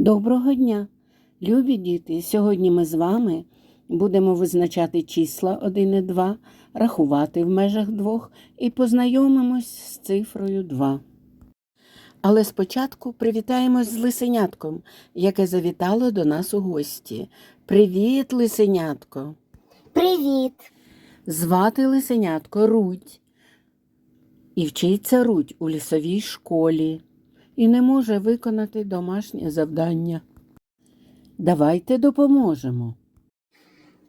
Доброго дня, любі діти! Сьогодні ми з вами будемо визначати числа 1 і 2, рахувати в межах 2 і познайомимось з цифрою 2. Але спочатку привітаємось з лисенятком, яке завітало до нас у гості. Привіт, лисенятко! Привіт! Звати лисенятко Рудь. І вчиться Рудь у лісовій школі і не може виконати домашнє завдання. Давайте допоможемо.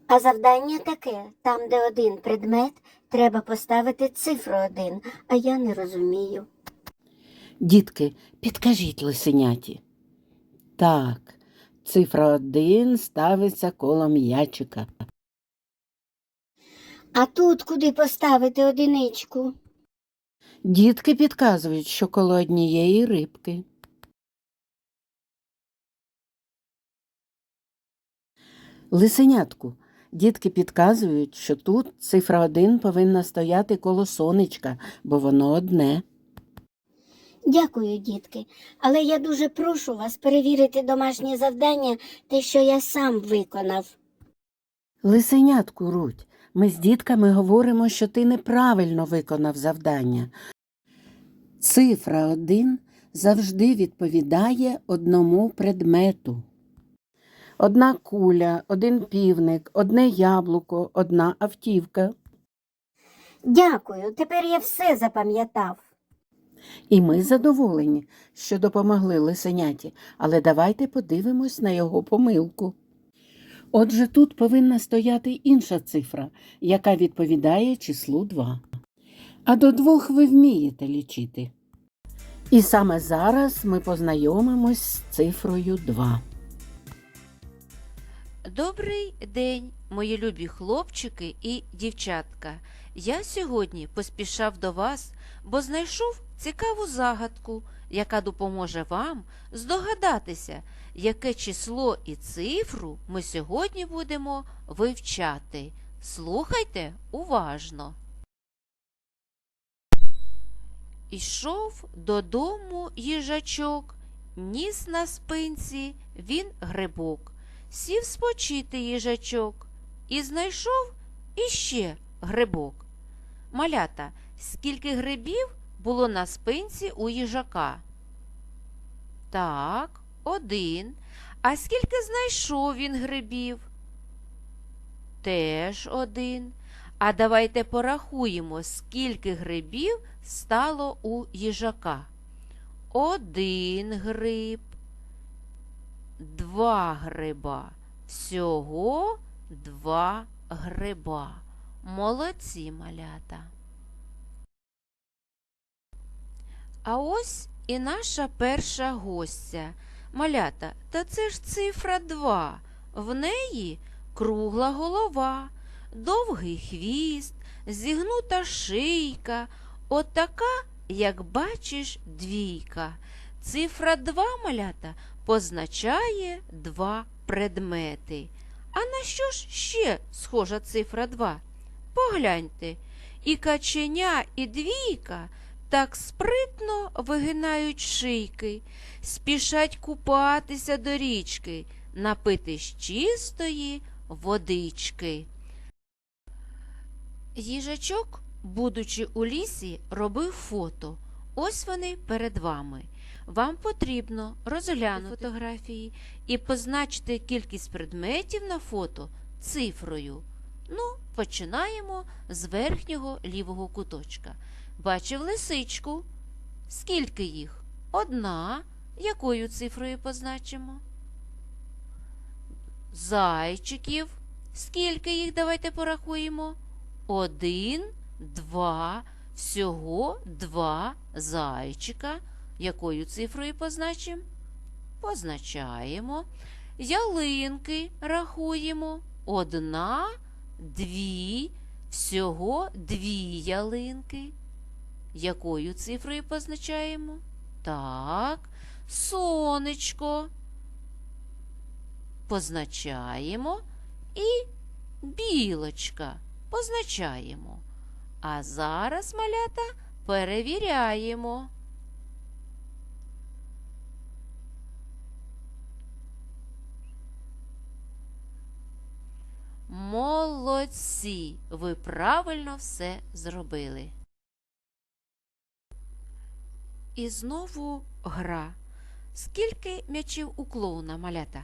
А завдання таке там, де один предмет, треба поставити цифру один, а я не розумію. Дітки, підкажіть лисеняті. Так, цифра один ставиться коло м'ячика. А тут куди поставити одиничку? Дітки підказують, що коло однієї рибки. Лисенятку. Дітки підказують, що тут цифра один повинна стояти коло сонечка, бо воно одне. Дякую, дітки, але я дуже прошу вас перевірити домашнє завдання, те, що я сам виконав. Лисенятку, Руть, ми з дітками говоримо, що ти неправильно виконав завдання. Цифра 1 завжди відповідає одному предмету. Одна куля, один півник, одне яблуко, одна автівка. Дякую, тепер я все запам'ятав. І ми задоволені, що допомогли лисеняті, але давайте подивимось на його помилку. Отже, тут повинна стояти інша цифра, яка відповідає числу 2. А до двох ви вмієте лічити. І саме зараз ми познайомимось з цифрою 2. Добрий день, мої любі хлопчики і дівчатка. Я сьогодні поспішав до вас, бо знайшов цікаву загадку, яка допоможе вам здогадатися, яке число і цифру ми сьогодні будемо вивчати. Слухайте уважно. Ішов додому їжачок, ніс на спинці він грибок, сів спочити їжачок і знайшов іще грибок. Малята, скільки грибів було на спинці у їжака? Так, один. А скільки знайшов він грибів? Теж один. А давайте порахуємо, скільки грибів стало у їжака. Один гриб, два гриба. Всього два гриба. Молодці малята. А ось і наша перша гостя. Малята, та це ж цифра два. В неї кругла голова, довгий хвіст, зігнута шийка. Отака, як бачиш, двійка. Цифра два малята позначає два предмети. А на що ж ще схожа цифра два? Погляньте, і каченя, і двійка так спритно вигинають шийки, спішать купатися до річки, напити з чистої водички. Їжачок, будучи у лісі, робив фото. Ось вони перед вами. Вам потрібно розглянути фотографії і позначити кількість предметів на фото цифрою. Ну, Починаємо з верхнього лівого куточка. Бачив лисичку. Скільки їх? Одна. Якою цифрою позначимо? Зайчиків. Скільки їх? Давайте порахуємо. Один, два. Всього два зайчика. Якою цифрою позначимо? Позначаємо. Ялинки рахуємо. Одна дві, всього дві ялинки. Якою цифрою позначаємо? Так, сонечко. Позначаємо і білочка позначаємо. А зараз малята перевіряємо. Молодці! Ви правильно все зробили. І знову гра. Скільки м'ячів у клоуна, малята?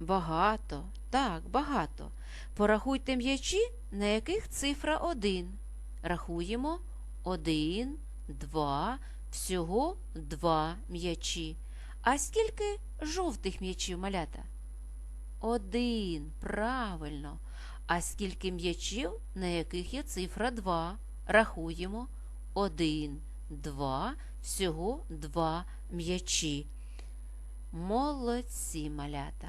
Багато, так, багато. Порахуйте м'ячі, на яких цифра один. Рахуємо один, два, всього два м'ячі. А скільки жовтих м'ячів, малята? Один, правильно. А скільки м'ячів, на яких є цифра 2? Рахуємо. Один, два, всього два м'ячі. Молодці, малята.